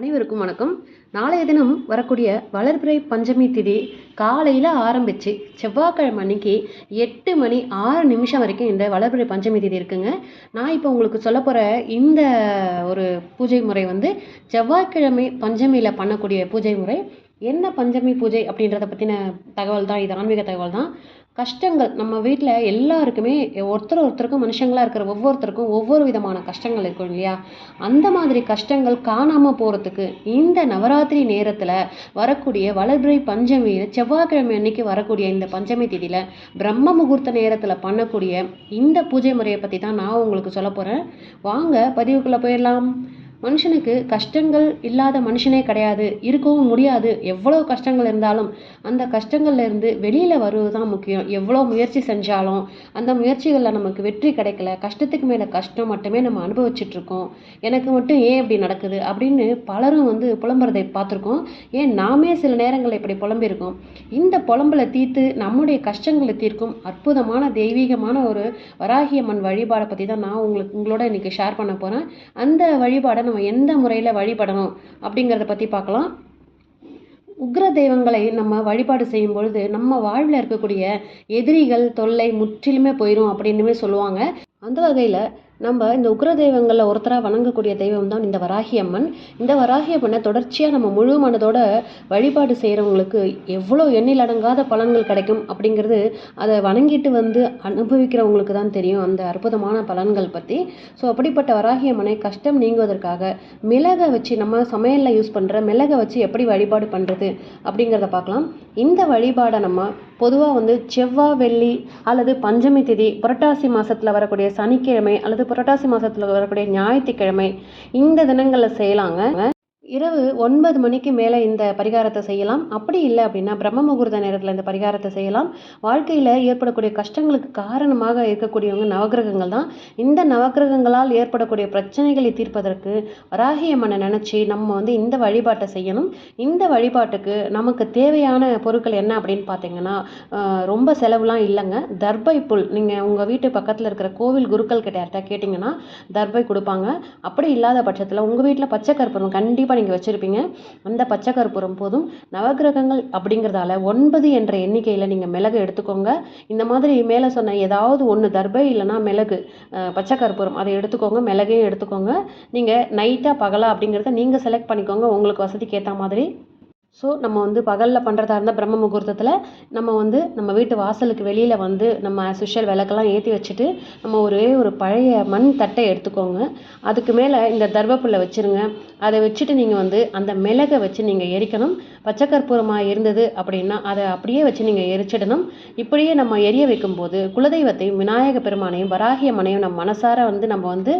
அனைவருக்கும் வணக்கம். நாளைய தினம் வரக்கூடிய வளர்பிறை பஞ்சமி திதி காலையில் ஆரம்பித்து செவ்வாய்க்கிழமை அன்னைக்கு எட்டு மணி ஆறு நிமிஷம் வரைக்கும் இந்த வளர்பிறை பஞ்சமி திதி இருக்குங்க. நான் இப்போ உங்களுக்கு சொல்ல போகிற இந்த ஒரு பூஜை முறை வந்து செவ்வாய்க்கிழமை பஞ்சமியில் பண்ணக்கூடிய பூஜை முறை. என்ன பஞ்சமி பூஜை அப்படின்றத பற்றின தகவல் தான் இது ஆன்மீக தகவல் தான் கஷ்டங்கள் நம்ம வீட்டில் எல்லாருக்குமே ஒருத்தர் ஒருத்தருக்கும் மனுஷங்களாக இருக்கிற ஒவ்வொருத்தருக்கும் ஒவ்வொரு விதமான கஷ்டங்கள் இருக்கும் இல்லையா? அந்த மாதிரி கஷ்டங்கள் காணாமல் போகிறதுக்கு இந்த நவராத்திரி நேரத்தில் வரக்கூடிய வளர்பிறை பஞ்சமியில் செவ்வாய்க்கிழமை அன்னைக்கு வரக்கூடிய இந்த பஞ்சமி திதியில் பிரம்ம முகூர்த்த நேரத்தில் பண்ணக்கூடிய இந்த பூஜை முறையை பற்றி தான் நான் உங்களுக்கு சொல்ல போகிறேன் வாங்க பதிவுக்குள்ளே போயிடலாம். மனுஷனுக்கு கஷ்டங்கள் இல்லாத மனுஷனே கிடையாது. இருக்கவும் முடியாது. எவ்வளோ கஷ்டங்கள் இருந்தாலும் அந்த கஷ்டங்கள்லேருந்து வெளியில் வருவது தான் முக்கியம். எவ்வளோ முயற்சி செஞ்சாலும் அந்த முயற்சிகளில் நமக்கு வெற்றி கிடைக்கல. கஷ்டத்துக்கு மேலே கஷ்டம் மட்டுமே நம்ம அனுபவிச்சிட்ருக்கோம். எனக்கு மட்டும் ஏன் இப்படி நடக்குது? அப்படின்னு பலரும் வந்து புலம்புறதை பார்த்துருக்கோம். ஏன் நாமே சில நேரங்களில் இப்படி புலம்பியிருக்கோம்? இந்த புலம்பலை தீர்த்து நம்முடைய கஷ்டங்களை தீர்க்கும் அற்புதமான தெய்வீகமான ஒரு வராகியம்மன் வழிபாடை பற்றி தான் நான் உங்களுக்கு உங்களோட இன்றைக்கி ஷேர் பண்ண போகிறேன் அந்த வழிபாடை நம்ம எந்த முறையில் வழிபடணும் அப்படிங்கிறத பற்றி பார்க்கலாம். உக்ர தெய்வங்களை நம்ம வழிபாடு செய்யும் பொழுது நம்ம வாழ்வில் இருக்கக்கூடிய எதிரிகள் தொல்லை முற்றிலுமே போயிடும் அப்படின்னுமே சொல்லுவாங்க. அந்த வகையில் நம்ம இந்த உக்ர தெய்வங்களில் ஒருத்தராக வணங்கக்கூடிய தெய்வம் தான் இந்த வராகி அம்மன் இந்த வராகி அம்மனை தொடர்ச்சியாக நம்ம முழு மனதோட வழிபாடு செய்கிறவங்களுக்கு எவ்வளோ எண்ணில் அடங்காத பலன்கள் கிடைக்கும் அப்படிங்கிறது அதை வணங்கிட்டு வந்து அனுபவிக்கிறவங்களுக்கு தான் தெரியும் அந்த அற்புதமான பலன்கள் பற்றி ஸோ அப்படிப்பட்ட வராகி அம்மனை கஷ்டம் நீங்குவதற்காக மிளகை வச்சு நம்ம சமையலில் யூஸ் பண்ணுற மிளகை வச்சு எப்படி வழிபாடு பண்ணுறது அப்படிங்கிறத பார்க்கலாம். இந்த வழிபாடை நம்ம பொதுவாக வந்து செவ்வாய் வெள்ளி அல்லது பஞ்சமி திதி புரட்டாசி மாதத்தில் வரக்கூடிய சனிக்கிழமை அல்லது புரட்டாசி மாதத்தில் வரக்கூடிய ஞாயிற்றுக்கிழமை இந்த தினங்களில் செய்யலாங்க. இரவு ஒன்பது மணிக்கு மேலே இந்த பரிகாரத்தை செய்யலாம். அப்படி இல்லை அப்படின்னா பிரம்ம முகூர்த்த நேரத்தில் இந்த பரிகாரத்தை செய்யலாம். வாழ்க்கையில் ஏற்படக்கூடிய கஷ்டங்களுக்கு காரணமாக இருக்கக்கூடியவங்க நவகிரகங்கள் தான். இந்த நவகிரகங்களால் ஏற்படக்கூடிய பிரச்சனைகளை தீர்ப்பதற்கு வராகியம்மனை நினச்சி நம்ம வந்து இந்த வழிபாட்டை செய்யணும். இந்த வழிபாட்டுக்கு நமக்கு தேவையான பொருட்கள் என்ன அப்படின்னு பார்த்தீங்கன்னா ரொம்ப செலவுலாம் இல்லைங்க. தர்பை புல் நீங்கள் உங்கள் வீட்டு பக்கத்தில் இருக்கிற கோவில் குருக்கள் கிட்ட யார்கிட்ட கேட்டிங்கன்னா தர்பை கொடுப்பாங்க. அப்படி இல்லாத பட்சத்தில் உங்கள் வீட்டில் பச்சை கற்பூரம் கண்டிப்பாக நீங்கள் வச்சுருப்பீங்க. அந்த பச்சை கற்பூரம் போதும். நவகிரகங்கள் அப்படிங்கிறதால ஒன்பது என்ற எண்ணிக்கையில் நீங்கள் மிளகு எடுத்துக்கோங்க. இந்த மாதிரி மேலே சொன்ன ஏதாவது ஒன்று தர்பை இல்லைனா மிளகு பச்சை கற்பூரம் அதை எடுத்துக்கோங்க. மிளகையும் எடுத்துக்கோங்க. நீங்கள் நைட்டாக பகலா அப்படிங்கிறத நீங்கள் செலக்ட் பண்ணிக்கோங்க. உங்களுக்கு வசதிக்கு ஏற்ற மாதிரி. ஸோ நம்ம வந்து பகலில் பண்ணுறதா இருந்தால் பிரம்ம முகூர்த்தத்தில் நம்ம வந்து நம்ம வீட்டு வாசலுக்கு வெளியில் வந்து நம்ம சுஷல் விளக்கெல்லாம் ஏற்றி வச்சுட்டு நம்ம ஒரே ஒரு பழைய மண் தட்டை எடுத்துக்கோங்க. அதுக்கு மேலே இந்த தர்பப்புல்லை வச்சுருங்க. அதை வச்சுட்டு நீங்கள் வந்து அந்த மிளகை வச்சு நீங்கள் எரிக்கணும். பச்சை கற்பூரமாக இருந்தது அப்படின்னா அதை அப்படியே வச்சு நீங்கள் எரிச்சிடணும். இப்படியே நம்ம எரிய வைக்கும்போது குலதெய்வத்தையும் விநாயக பெருமானையும் வராகியம்மனையும் நம்ம மனசார வந்து நம்ம வந்து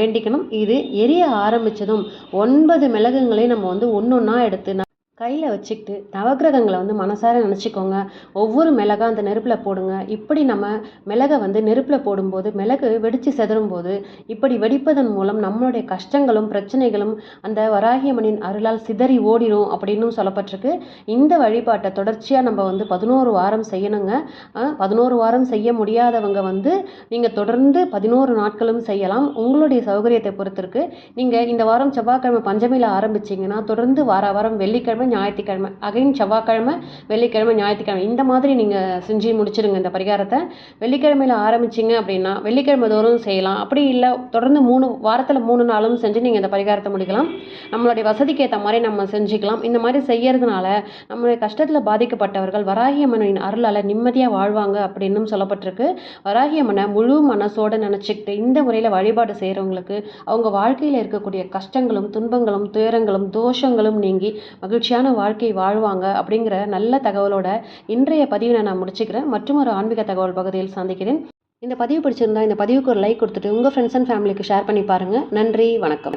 வேண்டிக்கணும். இது எரிய ஆரம்பித்ததும் ஒன்பது மிளகுங்களையும் நம்ம வந்து ஒன்று ஒன்றா எடுத்து கையில் வச்சுக்கிட்டு நவகிரகங்களை வந்து மனசார நினச்சிக்கோங்க. ஒவ்வொரு மிளகா அந்த நெருப்பில் போடுங்க. இப்படி நம்ம மிளகை வந்து நெருப்பில் போடும்போது மிளகு வெடித்து செதறும் போது இப்படி வெடிப்பதன் மூலம் நம்மளுடைய கஷ்டங்களும் பிரச்சனைகளும் அந்த வராகியம்மனின் அருளால் சிதறி ஓடிடும் அப்படின்னு சொல்லப்பட்டிருக்கு. இந்த வழிபாட்டை தொடர்ச்சியாக நம்ம வந்து பதினோரு வாரம் செய்யணுங்க. பதினோரு வாரம் செய்ய முடியாதவங்க வந்து நீங்கள் தொடர்ந்து பதினோரு நாட்களும் செய்யலாம். உங்களுடைய சௌகரியத்தை பொறுத்திருக்கு. நீங்கள் இந்த வாரம் செவ்வாய்க்கிழமை பஞ்சமியில் ஆரம்பிச்சிங்கன்னா தொடர்ந்து வார வாரம் வெள்ளிக்கிழமை ஞாயிற்றுக்கிழமை அகைன் செவ்வாய்க்கிழமை வெள்ளிக்கிழமை ஞாயிற்றுக்கிழமை. இந்த மாதிரி நீங்கள் செஞ்சு முடிச்சிடுங்க இந்த பரிகாரத்தை. வெள்ளிக்கிழமையில் ஆரம்பிச்சிங்க அப்படின்னா வெள்ளிக்கிழமை தோறும் செய்யலாம். அப்படி இல்லை தொடர்ந்து மூணு வாரத்தில் மூணு நாளும் செஞ்சு நீங்கள் இந்த பரிகாரத்தை முடிக்கலாம். நம்மளுடைய வசதிக்கு ஏற்ற மாதிரி நம்ம செஞ்சுக்கலாம். இந்த மாதிரி செய்யறதுனால நம்மளுடைய கஷ்டத்தில் பாதிக்கப்பட்டவர்கள் வராகியம்மனின் அருளால் நிம்மதியாக வாழ்வாங்க அப்படின்னும் சொல்லப்பட்டிருக்கு. வராகியம்மனை முழு மனசோடு நினச்சிக்கிட்டு இந்த முறையில் வழிபாடு செய்கிறவங்களுக்கு அவங்க வாழ்க்கையில் இருக்கக்கூடிய கஷ்டங்களும் துன்பங்களும் துயரங்களும் தோஷங்களும் நீங்கி மகிழ்ச்சியாக மகிழ்ச்சியான வாழ்க்கை வாழ்வாங்க அப்படிங்கிற நல்ல தகவலோட இன்றைய பதிவை நான் முடிச்சுக்கிறேன். மற்றும் ஒரு ஆன்மீக தகவல் பகுதியில் சந்திக்கிறேன். இந்த பதிவு பிடிச்சிருந்தா இந்த பதிவுக்கு ஒரு லைக் கொடுத்துட்டு உங்கள் ஃப்ரெண்ட்ஸ் அண்ட் ஃபேமிலிக்கு ஷேர் பண்ணி பாருங்கள் நன்றி வணக்கம்.